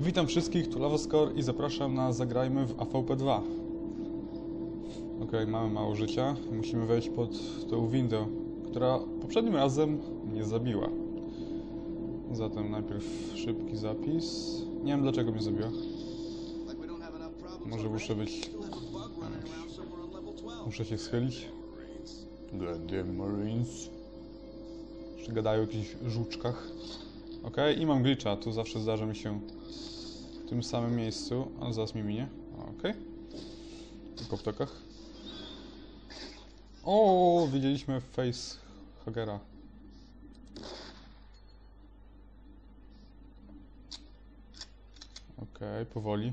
Witam wszystkich, tu Lavoskor i zapraszam na Zagrajmy w AVP2. Okej, mamy mało życia i musimy wejść pod tą windę, która poprzednim razem mnie zabiła. Zatem najpierw szybki zapis. Nie wiem dlaczego mnie zabiła. Może muszę być. Muszę się schylić. Goddamn Marines. Jeszcze gadają o jakichś żuczkach. Okej, i mam glitcha, tu zawsze zdarza mi się w tym samym miejscu, ale zaraz mi minie. Okej. I po ptokach. O, widzieliśmy face Hagera. Okej, powoli.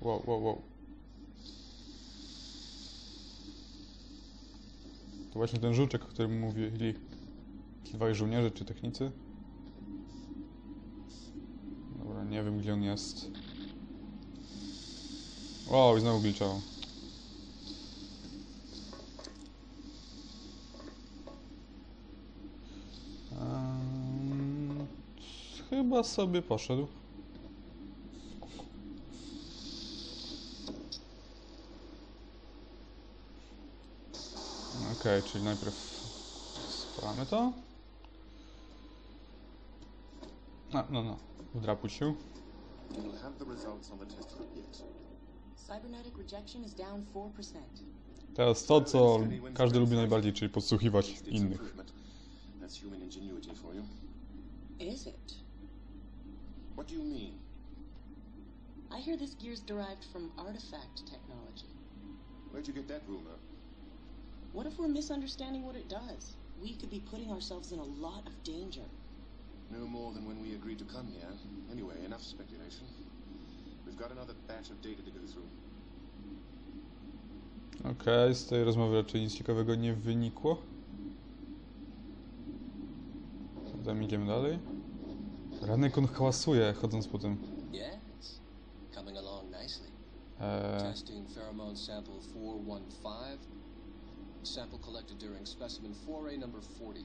Wow, wow, wow. To właśnie ten żuczek, o którym mówili dwaj żołnierze czy technicy. Dobra, nie wiem gdzie on jest. Wow, i znowu glitchało. Ehm, chyba sobie poszedł. Okej, czyli najpierw spalamy to. No, no, no. Wdrapuj się. You'll have the results on the test yet. Cybernetic rejection is down 4%. Teraz to, co każdy lubi najbardziej, czyli podsłuchiwać innych. improvement. That's human ingenuity for you. Is it? What do you mean? I hear this gear's derived from artifact technology. Where'd you get that rumor? What if we're misunderstanding what it does? We could be putting ourselves in a lot of danger. No more than when we agreed to come here. Anyway, enough speculation. We've got another batch of data to go through. Okej, z tej rozmowy raczej nic ciekawego nie wynikło. Zatem idziemy dalej. Ranek on hałasuje, chodząc po tym. Yes, coming along nicely. Eee, Testing pheromone sample 415. Sample collected during specimen 4A number 40.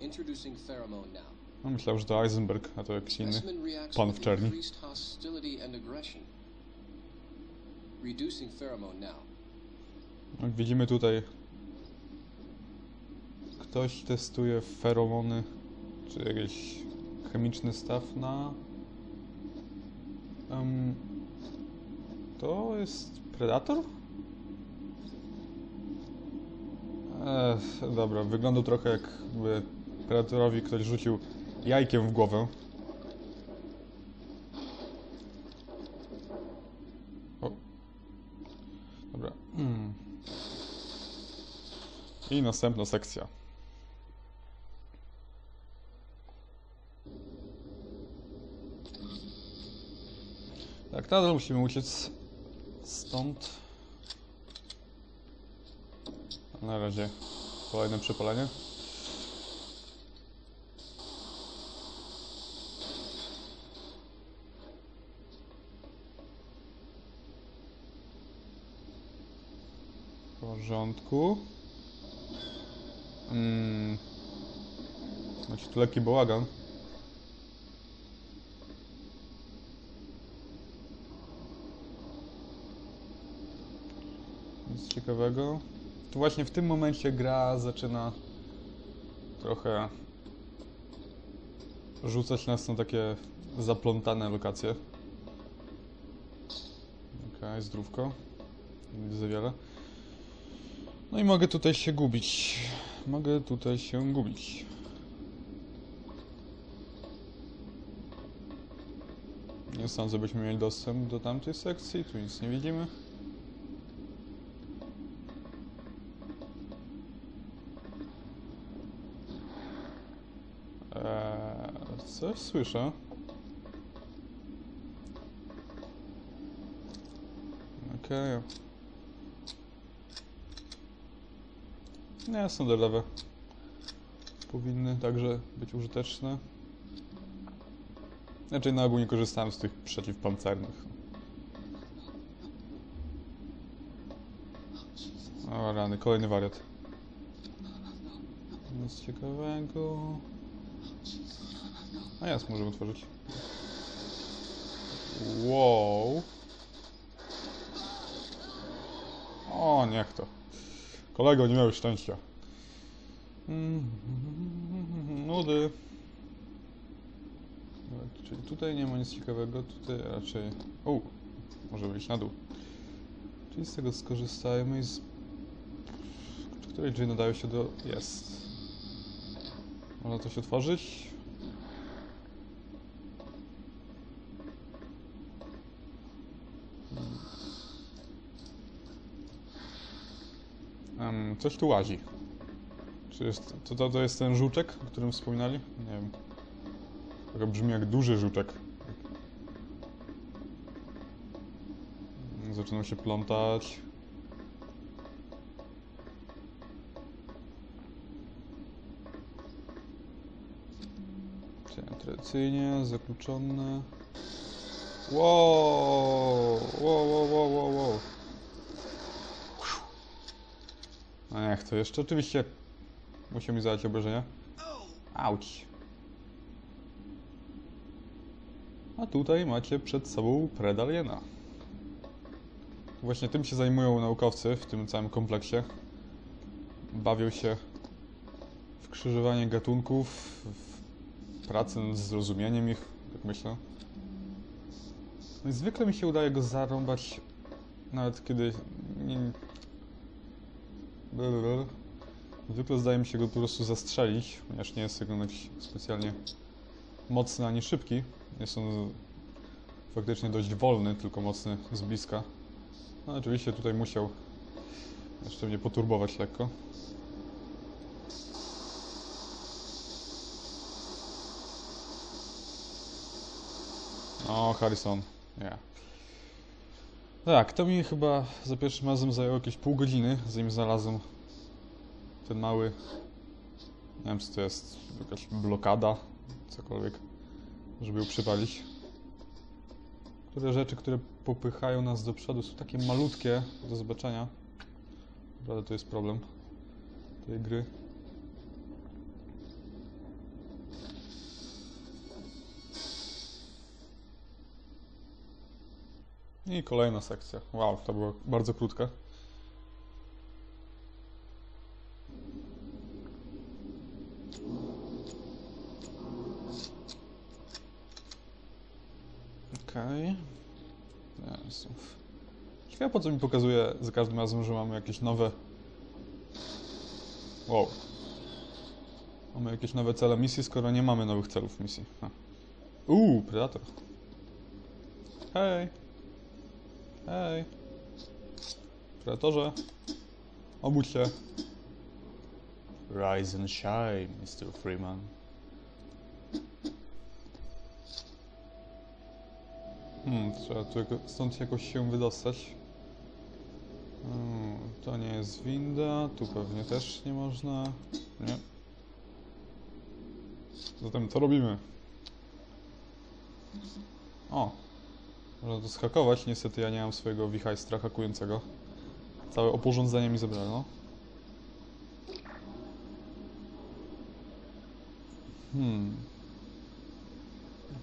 Introducing pheromone now. No myślałem, że to Eisenberg, a to jakiś inny. Pan w czerni. now. Jak widzimy tutaj, ktoś testuje feromony, czy jakiś chemiczny staw na... Em, to jest Predator? Ech, dobra, wygląda trochę jakby Predatorowi ktoś rzucił jajkiem w głowę. O. Dobra. Mm. I następna sekcja. Tak, nadal musimy uciec stąd. Na razie kolejne przepalenie. Porządku. Mm. Znaczy tu lekki bałagan. Nic ciekawego. Tu właśnie w tym momencie gra zaczyna trochę rzucać nas na takie zaplątane lokacje. Okej, zdrówko. Nie widzę wiele. No i mogę tutaj się gubić. Mogę tutaj się gubić. Nie sądzę, byśmy mieli dostęp do tamtej sekcji. Tu nic nie widzimy. Eee, coś słyszę. Okej. Nie, standardowe. Powinny także być użyteczne. Znaczy na ogół nie korzystałem z tych przeciwpancernych. O rany, kolejny wariat. Nic ciekawego. A jasne, możemy otworzyć. Wow. O, niech to. Kolego, nie miałeś szczęścia. Nudy. Czyli tutaj nie ma nic ciekawego, tutaj raczej... O, może wyjść na dół. Czyli z tego skorzystajmy i z... Której drzwi nadają się do... Jest. Można się otworzyć? Em, coś tu łazi. Czy jest, to, to, to jest ten żuczek, o którym wspominali? Nie wiem. Trochę brzmi jak duży żuczek. Zaczynam się plątać. Tradycyjnie, zakluczone. Wow! Wow, wow, wow, wow, wow. Jak to jeszcze? Oczywiście musiał mi zadać obrażenia. Auć. A tutaj macie przed sobą Predaliena. Właśnie tym się zajmują naukowcy w tym całym kompleksie. Bawią się w krzyżowanie gatunków, w pracę nad zrozumieniem ich, tak myślę. Zwykle mi się udaje go zarąbać, nawet kiedy. Zwykle zdaje mi się go po prostu zastrzelić, ponieważ nie jest jakiś specjalnie mocny ani szybki. Jest on faktycznie dość wolny, tylko mocny z bliska. No oczywiście tutaj musiał jeszcze mnie poturbować lekko. O, Harrison. Nie. Tak, to mi chyba za pierwszym razem zajęło jakieś pół godziny, zanim znalazłem ten mały... Nie wiem, co to jest. Jakaś blokada, cokolwiek, żeby ją przypalić. Które rzeczy, które popychają nas do przodu są takie malutkie do zobaczenia. Naprawdę to jest problem tej gry. I kolejna sekcja. Wow, to była bardzo krótka. Okej. Okay. Ciekawe po co mi pokazuje za każdym razem, że mamy jakieś nowe... Wow. Mamy jakieś nowe cele misji, skoro nie mamy nowych celów misji. Ha. Uuu, Predator. Hej. Hej. Predatorze. Obudź się. Rise and shine, Mr. Freeman. Hmm, trzeba tu jako, stąd jakoś się wydostać. Hmm, to nie jest winda, tu pewnie też nie można. Nie. Zatem co robimy? O, można to schakować, niestety ja nie mam swojego wichajstra hakującego. Całe oporządzenie mi zabrano. Hmm.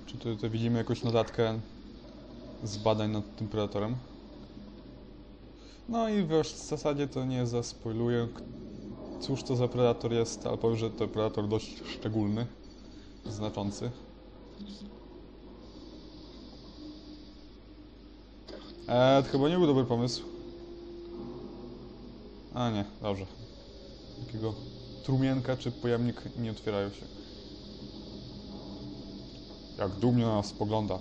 Czy tu, tutaj widzimy jakąś notatkę z badań nad tym predatorem? No i w zasadzie to nie zaspoiluję, cóż to za predator jest, ale powiem, że to predator dość szczególny, znaczący. Eee, to chyba nie był dobry pomysł. A nie, dobrze. Takiego trumienka czy pojemnik nie otwierają się. Jak dumnie na nas spogląda.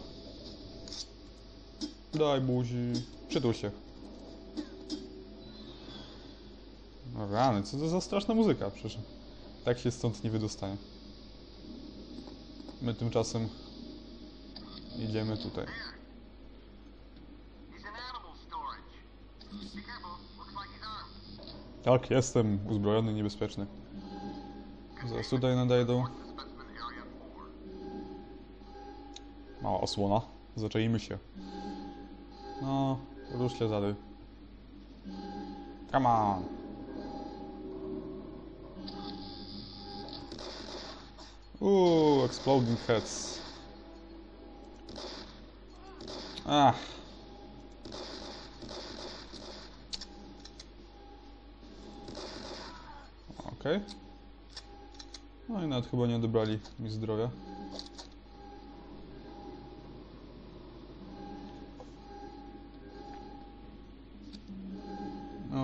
Daj buzi. Przytul się. No rany, co to za straszna muzyka, przecież. Tak się stąd nie wydostanie. My tymczasem idziemy tutaj. Tak, jestem uzbrojony, niebezpieczny. Zaraz tutaj nadejdą. Mała osłona. Zaczaimy się. No, rusz się zadaj. Come on. Uuu, exploding heads. Ach. Okej. No i nawet chyba nie odebrali mi zdrowia.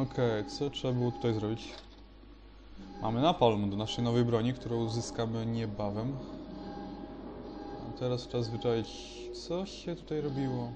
Okej, co trzeba było tutaj zrobić? Mamy napalm do naszej nowej broni, którą uzyskamy niebawem. A teraz czas wyczaić, co się tutaj robiło.